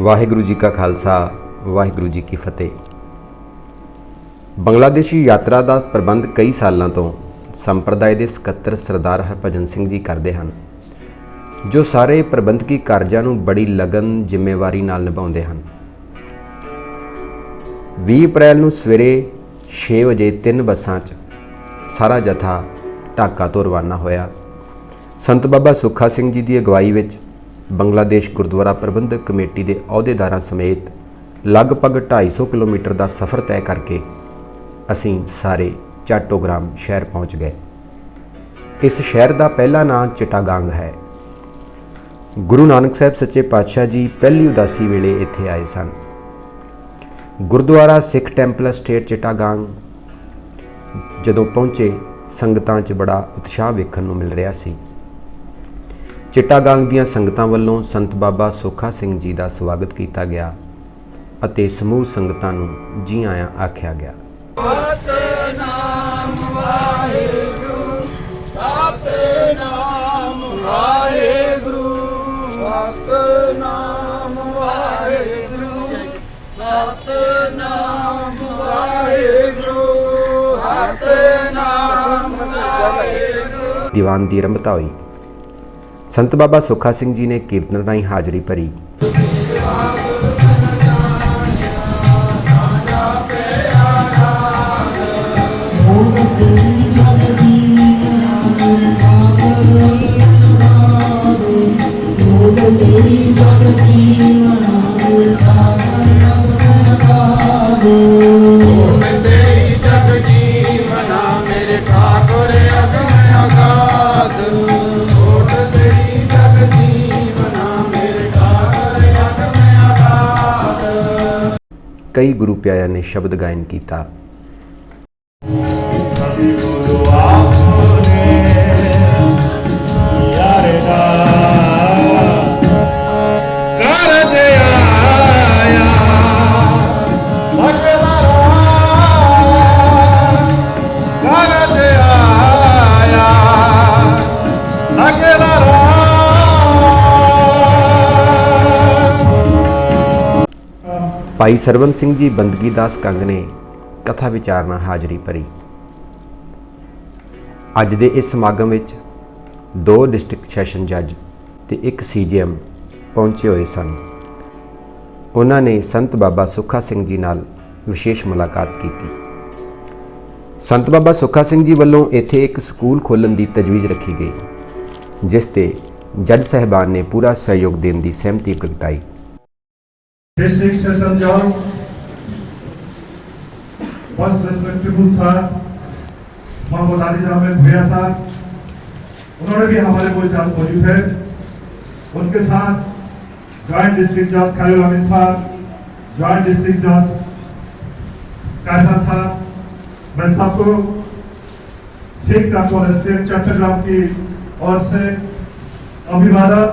ਵਾਹਿਗੁਰੂ ਜੀ ਕਾ ਖਾਲਸਾ, ਵਾਹਿਗੁਰੂ ਜੀ ਕੀ ਫਤਿਹ। ਬੰਗਲਾਦੇਸ਼ੀ ਯਾਤਰਾ ਦਾ ਪ੍ਰਬੰਧ ਕਈ ਸਾਲਾਂ ਤੋਂ ਸੰਪਰਦਾਇ ਦੇ ਸਕੱਤਰ ਸਰਦਾਰ ਹਰਭਜਨ ਸਿੰਘ ਜੀ ਕਰਦੇ ਹਨ, ਜੋ ਸਾਰੇ ਪ੍ਰਬੰਧਕੀ ਕਾਰਜਾਂ ਨੂੰ ਬੜੀ ਲਗਨ, ਜ਼ਿੰਮੇਵਾਰੀ ਨਾਲ ਨਿਭਾਉਂਦੇ ਹਨ। 20 ਅਪ੍ਰੈਲ ਨੂੰ ਸਵੇਰੇ 6 ਵਜੇ ਤਿੰਨ ਬੱਸਾਂ 'ਚ ਸਾਰਾ ਜਥਾ ਢਾਕਾ ਤੋਂ ਰਵਾਨਾ ਹੋਇਆ। ਸੰਤ ਬਾਬਾ ਸੁੱਖਾ ਸਿੰਘ ਜੀ ਦੀ ਅਗਵਾਈ ਵਿੱਚ ਬੰਗਲਾਦੇਸ਼ ਗੁਰਦੁਆਰਾ ਪ੍ਰਬੰਧਕ ਕਮੇਟੀ ਦੇ ਅਹੁਦੇਦਾਰਾਂ ਸਮੇਤ ਲਗਭਗ 250 ਕਿਲੋਮੀਟਰ ਦਾ ਸਫ਼ਰ ਤੈਅ ਕਰਕੇ ਅਸੀਂ ਸਾਰੇ ਚਾਟੋਗ੍ਰਾਮ ਸ਼ਹਿਰ ਪਹੁੰਚ ਗਏ। ਇਸ ਸ਼ਹਿਰ ਦਾ ਪਹਿਲਾ ਨਾਂ ਚਿਟਾਗਾਂਗ ਹੈ। ਗੁਰੂ ਨਾਨਕ ਸਾਹਿਬ ਸੱਚੇ ਪਾਤਸ਼ਾਹ ਜੀ ਪਹਿਲੀ ਉਦਾਸੀ ਵੇਲੇ ਇੱਥੇ ਆਏ ਸਨ। ਗੁਰਦੁਆਰਾ ਸਿੱਖ ਟੈਂਪਲ ਸਟੇਟ ਚਿਟਾਗਾਂਗ, ਜਦੋਂ ਪਹੁੰਚੇ, ਸੰਗਤਾਂ 'ਚ ਬੜਾ ਉਤਸ਼ਾਹ ਵੇਖਣ ਨੂੰ ਮਿਲ ਰਿਹਾ ਸੀ। ਚਿੱਟਾਗਾਂਗ ਦੀਆਂ ਸੰਗਤਾਂ ਵੱਲੋਂ ਸੰਤ ਬਾਬਾ ਸੁੱਖਾ ਸਿੰਘ ਜੀ ਦਾ ਸਵਾਗਤ ਕੀਤਾ ਗਿਆ ਅਤੇ ਸਮੂਹ ਸੰਗਤਾਂ ਨੂੰ ਜੀ ਆਇਆਂ ਆਖਿਆ ਗਿਆ। ਸਤਨਾਮ ਵਾਹਿਗੁਰੂ ਸਤਨਾਮ ਵਾਹਿਗੁਰੂ ਸਤਨਾਮ ਵਾਹਿਗੁਰੂ ਸਤਨਾਮ ਵਾਹਿਗੁਰੂ ਦੀਵਾਨ ਦੀ ਆਰੰਭਤਾ ਹੋਈ। ਸੰਤ ਬਾਬਾ ਸੁੱਖਾ ਸਿੰਘ ਜੀ ਨੇ ਕੀਰਤਨ ਰਾਹੀਂ ਹਾਜ਼ਰੀ ਭਰੀ। ਕਈ ਗੁਰੂ ਪਿਆਰਿਆਂ ਨੇ ਸ਼ਬਦ ਗਾਇਨ ਕੀਤਾ। ਭਾਈ ਸਰਵਨ ਸਿੰਘ ਜੀ ਬੰਦਗੀ ਦਾਸ ਕੰਗ ਨੇ ਕਥਾ ਵਿਚਾਰ ਨਾਲ ਹਾਜ਼ਰੀ ਭਰੀ। ਅੱਜ ਦੇ ਇਸ ਸਮਾਗਮ ਵਿੱਚ ਦੋ ਡਿਸਟ੍ਰਿਕਟ ਸੈਸ਼ਨ ਜੱਜ ਤੇ ਇੱਕ ਸੀਜੀਐਮ ਪਹੁੰਚੇ ਹੋਏ ਸਨ। ਉਹਨਾਂ ਨੇ ਸੰਤ ਬਾਬਾ ਸੁੱਖਾ ਸਿੰਘ ਜੀ ਨਾਲ ਵਿਸ਼ੇਸ਼ ਮੁਲਾਕਾਤ ਕੀਤੀ। ਸੰਤ ਬਾਬਾ ਸੁੱਖਾ ਸਿੰਘ ਜੀ ਵੱਲੋਂ ਇੱਥੇ ਇੱਕ ਸਕੂਲ ਖੋਲ੍ਹਣ ਦੀ ਤਜਵੀਜ਼ ਰੱਖੀ ਗਈ, ਜਿਸ ਤੇ ਜੱਜ ਸਹਿਬਾਨ ਨੇ ਪੂਰਾ ਸਹਿਯੋਗ ਦੇਣ ਦੀ ਸਹਿਮਤੀ ਪ੍ਰਗਟਾਈ। District Session Judge, Most Respectable Sir, Mohammad आदिज अहमद भैया साहब, उन्होंने भी हमारे को साथ मौजूद है। उनके साथ जॉइंट डिस्ट्रिक्ट जज खलील अमीर साहब जॉइंट डिस्ट्रिक्ट जज कैसा साहब मैं सबको सिख ठाकुर स्टेट चट्टग्राम की ओर से अभिवादन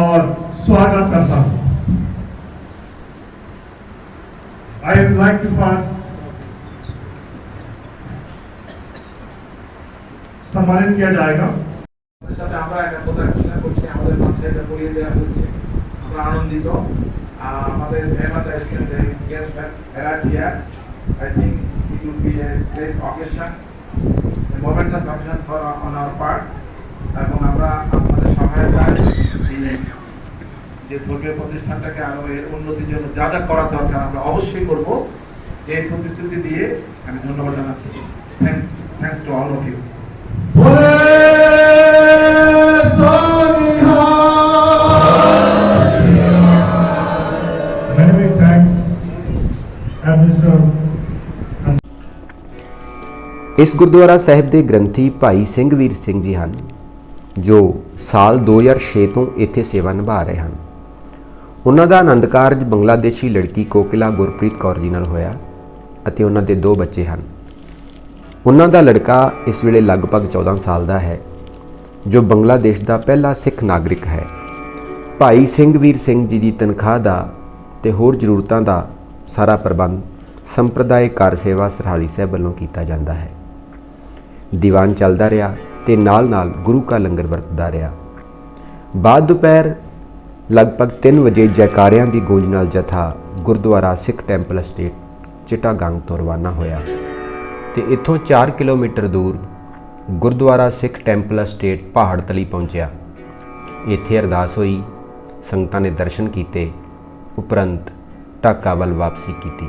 और स्वागत करता हूँ। I would like to first সম্মানিত কিয়া जाएगा আমাদের সাথে আমরা একাত্মতা ঘোষণা করছি আমাদের মধ্যে এটা করিয়ে দেওয়া হচ্ছে আমরা আনন্দিত আহ, আমাদের মেহমান এসেছেন guest arrive here I think it will be a great occasion momentous occasion for on our part এবং আমরা আপনাদের সহায়তায় এই যে ধর্মীয় প্রতিষ্ঠানটাকে আরো এর উন্নতির জন্য যা যা করার দরকার আমরা অবশ্যই করব এই প্রতিশ্রুতি দিয়ে আমি ধন্যবাদ জানাচ্ছি thanks to all of you ਇਸ ਗੁਰਦੁਆਰਾ ਸਾਹਿਬ ਦੇ ਗ੍ਰੰਥੀ ਭਾਈ ਸਿੰਘ ਵੀਰ ਸਿੰਘ ਜੀ ਹਨ ਜੋ ਸਾਲ 2006 ਤੋਂ ਇੱਥੇ ਸੇਵਾ ਨਿਭਾ ਰਹੇ ਹਨ ਉਹਨਾਂ ਦਾ ਆਨੰਦ ਕਾਰਜ ਬੰਗਲਾਦੇਸ਼ੀ ਲੜਕੀ ਕੋਕਿਲਾ ਗੁਰਪ੍ਰੀਤ ਕੌਰ ਜੀ ਨਾਲ ਹੋਇਆ ਅਤੇ ਉਹਨਾਂ ਦੇ ਦੋ ਬੱਚੇ ਹਨ। ਉਹਨਾਂ ਦਾ ਲੜਕਾ ਇਸ ਵੇਲੇ ਲਗਭਗ 14 ਸਾਲ ਦਾ ਹੈ, ਜੋ ਬੰਗਲਾਦੇਸ਼ ਦਾ ਪਹਿਲਾ ਸਿੱਖ ਨਾਗਰਿਕ ਹੈ। ਭਾਈ ਸਿੰਘ ਵੀਰ ਸਿੰਘ ਜੀ ਦੀ ਤਨਖਾਹ ਦਾ ਤੇ ਹੋਰ ਜ਼ਰੂਰਤਾਂ ਦਾ ਸਾਰਾ ਪ੍ਰਬੰਧ ਸੰਪਰਦਾਇ ਕਾਰ ਸੇਵਾ ਸਰਹਾਲੀ ਸਾਹਿਬ ਵੱਲੋਂ ਕੀਤਾ ਜਾਂਦਾ ਹੈ। ਦੀਵਾਨ ਚੱਲਦਾ ਰਿਹਾ ਤੇ ਨਾਲ-ਨਾਲ ਗੁਰੂ ਕਾ ਲੰਗਰ ਵਰਤਦਾ ਰਿਹਾ। ਬਾਅਦ ਦੁਪਹਿਰ ਲਗਭਗ 3 ਵਜੇ ਜੈਕਾਰਿਆਂ ਦੀ ਗੂੰਜ ਨਾਲ ਜਥਾ ਗੁਰਦੁਆਰਾ ਸਿੱਖ ਟੈਂਪਲ ਅਸਟੇਟ ਚਿਟਾਗੰਗ ਤੋਂ ਰਵਾਨਾ ਹੋਇਆ ਤੇ ਇੱਥੋਂ 4 ਕਿਲੋਮੀਟਰ ਦੂਰ ਗੁਰਦੁਆਰਾ ਸਿੱਖ ਟੈਂਪਲ ਅਸਟੇਟ ਪਹਾੜ ਤਲੀ ਪਹੁੰਚਿਆ। ਇੱਥੇ ਅਰਦਾਸ ਹੋਈ, ਸੰਗਤਾਂ ਨੇ ਦਰਸ਼ਨ ਕੀਤੇ, ਉਪਰੰਤ ਢਾਕਾ ਵੱਲ ਵਾਪਸੀ ਕੀਤੀ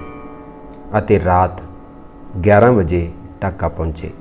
ਅਤੇ ਰਾਤ 11 ਵਜੇ ਢਾਕਾ ਪਹੁੰਚੇ।